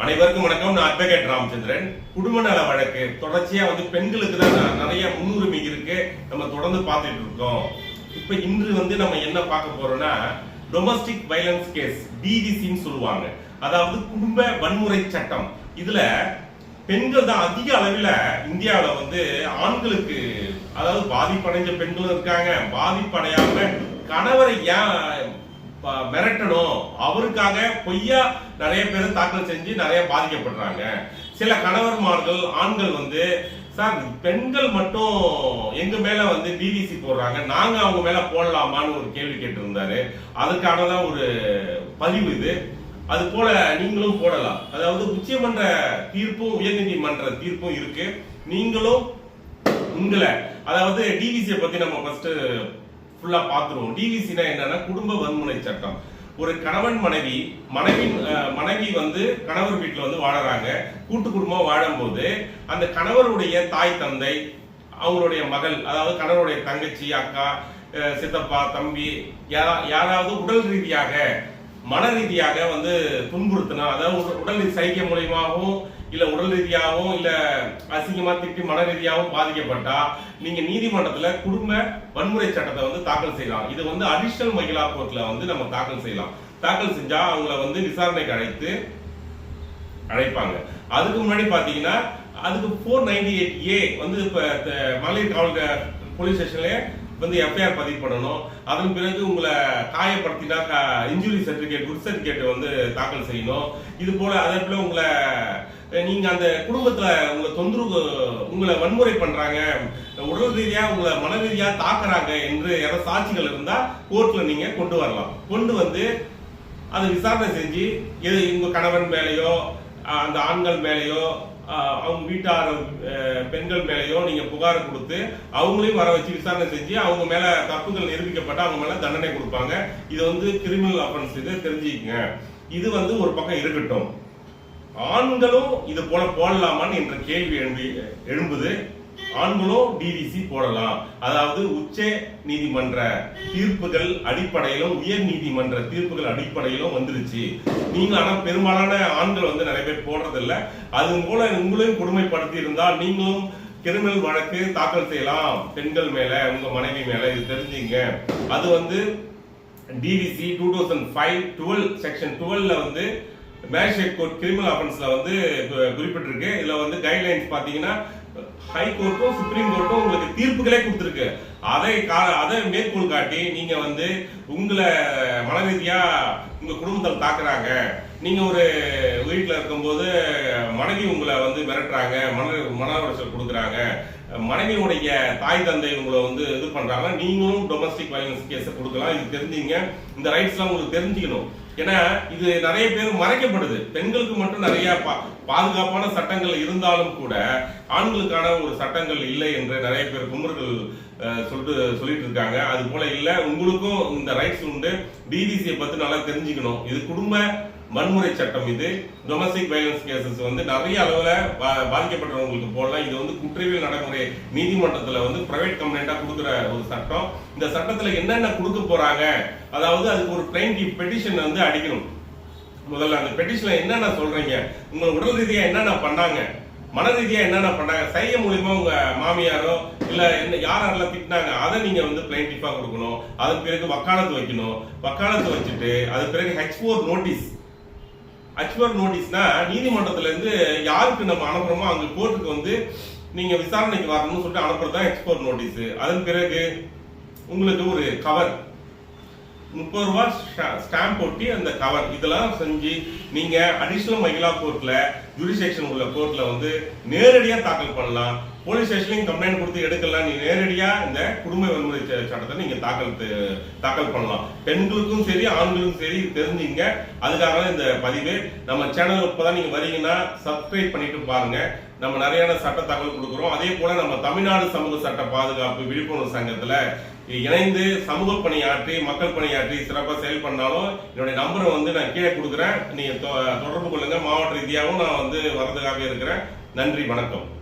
அனைவருக்கும் வணக்கம். நான் அட்வொகேட் ராமச்சந்திரன். குடும்ப நல வழக்கு. தொடர்ச்சியா வந்து பெண்களுக்கு தான் நிறைய முன்னுரிமை இருக்கு. நம்ம தொடர்ந்து பார்த்துட்டு இருக்கோம். இப்ப இன்று வந்து நம்ம என்ன பார்க்க போறோம்னா டொமஸ்டிக் வைலன்ஸ் கேஸ் டிவிசின்னு சொல்லுவாங்க. அதாவது குடும்ப வன்முறை சட்டம். இதுல பெண்கள் தான் அதிக அளவில் இந்தியாவில் வந்து ஆண்களுக்கு அதாவது பாதிப்படைஞ்ச பெண்களும் இருக்காங்க. பாதிப்படையாம கணவரை ஏன் மிரட்டணும். அவருக்காக பொய்யா நிறைய பேர் தாக்கல் செஞ்சு நிறைய பாதிக்கப்படுறாங்க. சில கணவர்மார்கள் ஆண்கள் வந்து சார் பெண்கள் மட்டும் எங்க மேல வந்து டிவிசி போடுறாங்க. நாங்க அவங்க மேல போடலாமான்னு ஒரு கேள்வி கேட்டிருந்தாரு. அதுக்கானதான் ஒரு பதிவு இது. அது போல நீங்களும் போடலாம். அதாவது உச்சமன்ற தீர்ப்பும் உயர்நீதிமன்ற தீர்ப்பும் இருக்கு. நீங்களும் உங்களை அதாவது டிவிசியை பத்தி நம்ம ஃபர்ஸ்ட் ஃபுல்லா பாத்துருவோம் டிவிசினா என்னன்னா குடும்ப வன்முறை சட்டம். ஒரு கணவன் மனைவி மனைவி மனைவி வந்து கணவர் வீட்டில் வந்து வாழறாங்க. கூட்டு குடும்பம் வாழும்போது அந்த கணவருடைய தாய் தந்தை அவங்களுடைய மகள் அதாவது கணவருடைய தங்கச்சி அக்கா சித்தப்பா தம்பி யாரா- யாராவது உடல் ரீதியாக மன ரீதியாக வந்து துன்புறுத்தினா அதாவது உடல் சைக்கிய மூலியமாகவும் இல்ல உடல் ரீதியாகவும் இல்ல அசிங்கமா திட்டி மன ரீதியாகவும் பாதிக்கப்பட்டா நீங்க நீதிமன்றத்துல குடும்ப வன்முறை சட்டத்தை வந்து தாக்கல் செய்யலாம். இது வந்து அடிஷனல் மகிழா கோர்ட்ல வந்து நம்ம தாக்கல் செய்யலாம். தாக்கல் செஞ்சா அவங்கள வந்து விசாரணைக்கு அழைத்து அழைப்பாங்க. அதுக்கு முன்னாடி பாத்தீங்கன்னா அதுக்கு ஃபோர் நைன்டி எயிட் ஏ வந்து இப்ப மலை மகளிர் காவல் போலீஸ் ஸ்டேஷன்லயே வந்து எஃப்ஐஆர் பதிவு பண்ணணும். அதன் பிறகு உங்களை காயப்படுத்தினா இன்ஜுரி சர்டிஃபிகேட் குட் சர்டிஃபிகேட் வந்து தாக்கல் செய்யணும். இது போல அதே போல் உங்களை நீங்கள் அந்த குடும்பத்தில் உங்களை தொந்தரவு உங்களை வன்முறை பண்ணுறாங்க உடல் ரீதியாக உங்களை மன ரீதியாக தாக்குறாங்க என்று யாராவது சாட்சிகள் இருந்தால் கோர்ட்டில் நீங்கள் கொண்டு வரலாம். கொண்டு வந்து அதை விசாரணை செஞ்சு எது உங்கள் கணவன் மேலேயோ அந்த ஆண்கள் மேலேயோ அவங்க வீட்டார் பெண்கள் மேலேயோ நீங்கள் புகார் கொடுத்து அவங்களையும் வர வச்சு விசாரணை செஞ்சு அவங்க மேலே தப்புகள் நிரூபிக்கப்பட்டு அவங்க மேலே தண்டனை கொடுப்பாங்க. இது வந்து கிரிமினல் அஃபென்ஸ் இது தெரிஞ்சுக்கங்க. இது வந்து ஒரு பக்கம் இருக்கட்டும். ஆண்களும் இது போல போடலாமான்னு என்ற கேள்வி எழும்பி எழும்புது. ஆண்களும் டிவிசி போடலாம். அதாவது உச்ச நீதிமன்ற தீர்ப்புகள் அடிப்படையிலும் உயர் நீதிமன்ற தீர்ப்புகள் அடிப்படையிலும் வந்துருச்சு. நீங்க ஆனா பெரும்பாலான ஆண்கள் வந்து நிறைய பேர் போடுறது இல்ல அது போல உங்களையும் கொடுமைப்படுத்தி இருந்தால் நீங்களும் கிரிமினல் வழக்கு தாக்கல் செய்யலாம். பெண்கள் மேல உங்க மனைவி மேல இது தெரிஞ்சுங்க. அது வந்து DVC two thousand five twelve section டுவெல்ல வந்து மேஜிஸ்ட்ரேட் கோர்ட் கிரிமினல் அஃபென்ஸ்ல வந்து குறிப்பிட்டிருக்கு. இதுல வந்து கைட்லைன்ஸ் பாத்தீங்கன்னா ஹை கோர்ட்டும் சுப்ரீம் கோர்ட்டும் உங்களுக்கு தீர்ப்புகளே கொடுத்துருக்கு. அதை கா- அதை மேற்கோள் காட்டி நீங்க வந்து உங்களை மன ரீதியா உங்க குடும்பத்தில் தாக்குறாங்க. நீங்க ஒரு வீட்டுல இருக்கும்போது மனைவி உங்களை வந்து மிரட்டுறாங்க மன மன உளைச்சல் கொடுக்குறாங்க. மனைவியுடைய தாய் தந்தை உங்களை வந்து இது பண்ணுறாங்க நீங்களும் டொமஸ்டிக் வயலன்ஸ் கேஸை கொடுக்கலாம் இது தெரிஞ்சுங்க. இந்த ரைட்ஸ்லாம் உங்களுக்கு தெரிஞ்சுக்கணும். ஏன்னா இது நிறைய பேர் மறைக்கப்படுது. பெண்களுக்கு மட்டும் நிறைய பா- பாதுகாப்பான சட்டங்கள் இருந்தாலும் கூட ஆண்களுக்கான ஒரு சட்டங்கள் இல்லை என்று நிறைய பேர் குமர்கள் சொல்லிட்டு சொல்லிட்டு இருக்காங்க. அது போல இல்லை உங்களுக்கும் இந்த ரைட்ஸ் உண்டு. டிவிசியை பற்றி நல்லா தெரிஞ்சுக்கணும். இது குடும்ப வன்முறை சட்டம் இது. டொமஸ்டிக் வயலன்ஸ் கேசஸ் வந்து நிறைய அளவில் பா- பாதிக்கப்பட்டவங்களுக்கு போடலாம். இது வந்து குற்றவியல் நடைமுறை நீதிமன்றத்தில் வந்து பிரைவேட் கம்ப்ளைண்ட்டாக கொடுக்குற ஒரு சட்டம். இந்த சட்டத்தில் என்னென்ன கொடுக்க போகிறாங்க அதாவது அதுக்கு ஒரு பிளைன்டிஃப் பெட்டிஷன் வந்து அடிக்கணும். முதல்ல அந்த பெட்டிஷன்ல என்னென்ன சொல்றீங்க? உங்க உடல் ரீதியாக என்னென்ன பண்ணாங்க? மன ரீதியாக என்னென்ன பண்ணாங்க? செய்ய மூலியமா உங்க மாமியாரோ இல்லை என்ன யார் யாரெல்லாம் திட்டினாங்க அதை நீங்க வந்து பிளைன்டிஃபாக கொடுக்கணும். அதுக்கு பிறகு வக்காலத்து வைக்கணும். வக்காலத்து வச்சுட்டு அது பிறகு ஹெச் ஃபோர் நோட்டீஸ் அச்சுவர் நோட்டீஸ்னா நீதிமன்றத்துல இருந்து யாருக்கு நம்ம அனுப்புறோமோ அங்க கோர்ட்டுக்கு வந்து நீங்க விசாரணைக்கு வரணும்னு சொல்லிட்டு அனுப்புறது தான் எக்ஸ்போர்ட் நோட்டீஸ் அதன் பிறகு உங்களுக்கு ஒரு கவர் முப்பது ரூபா ஸ்டாம்ப் ஒட்டி அந்த கவர் இதெல்லாம் செஞ்சு நீங்க அடிஷனல் மகிழா கோர்ட்ல ஜுடிஷேக்ஷன் உள்ள கோர்ட்ல வந்து நேரடியாக தாக்கல் பண்ணலாம். போலீஸ் ஸ்டேஷன்லையும் கம்ப்ளைண்ட் கொடுத்து எடுக்கலாம் நீ நேரடியா இந்த குடும்ப வன்முறை சட்டத்தை நீங்க தாக்கல் தாக்கல் பண்ணலாம். பெண்களுக்கும் சரி ஆண்களுக்கும் சரி தெரிஞ்சுங்க. அதுக்காக தான் இந்த பதிவு. நம்ம சேனல் இப்பதான் நீங்க வரீங்கன்னா சப்ஸ்கிரைப் பண்ணிட்டு பாருங்க. நம்ம நிறைய சட்ட தகவல் கொடுக்குறோம். அதே போல நம்ம தமிழ்நாடு சமூக சட்ட பாதுகாப்பு விழிப்புணர்வு சங்கத்துல இணைந்து சமூக பணியாற்றி மக்கள் பணியாற்றி சிறப்பாக செயல்பண்ணாலும் என்னுடைய நம்பரை வந்து நான் கீழே கொடுக்குறேன். நீங்கள் தொ- தொடர்பு கொள்ளுங்க. மாவட்ட ரீதியாகவும் நான் வந்து வரதுக்காக இருக்கிறேன். நன்றி வணக்கம்.